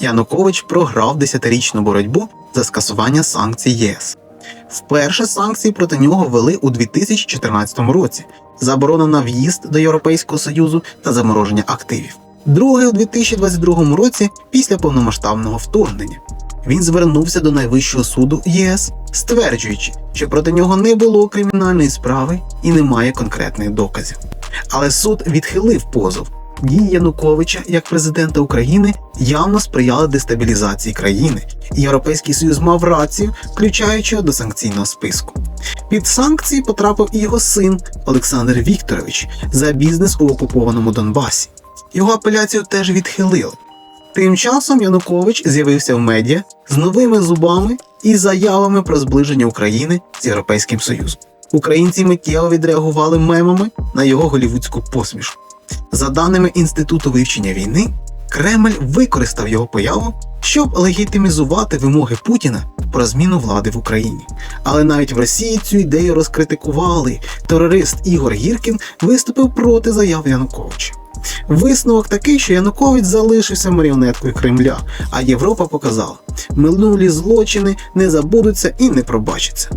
Янукович програв десятирічну боротьбу за скасування санкцій ЄС. Вперше санкції проти нього ввели у 2014 році, заборона на в'їзд до Європейського Союзу та замороження активів. Друге у 2022 році після повномасштабного вторгнення. Він звернувся до найвищого суду ЄС, стверджуючи, що проти нього не було кримінальної справи і немає конкретних доказів. Але суд відхилив позов. Дії Януковича як президента України явно сприяли дестабілізації країни, Європейський Союз мав рацію, включаючи до санкційного списку. Під санкції потрапив і його син Олександр Вікторович за бізнес у окупованому Донбасі. Його апеляцію теж відхилили. Тим часом Янукович з'явився в медіа з новими зубами і заявами про зближення України з Європейським Союзом. Українці миттєво відреагували мемами на його голівудську посмішку. За даними Інституту вивчення війни, Кремль використав його появу, щоб легітимізувати вимоги Путіна про зміну влади в Україні. Але навіть в Росії цю ідею розкритикували. Терорист Ігор Гіркін виступив проти заяв Януковича. Висновок такий, що Янукович залишився маріонеткою Кремля, а Європа показала, минулі злочини не забудуться і не пробачаться.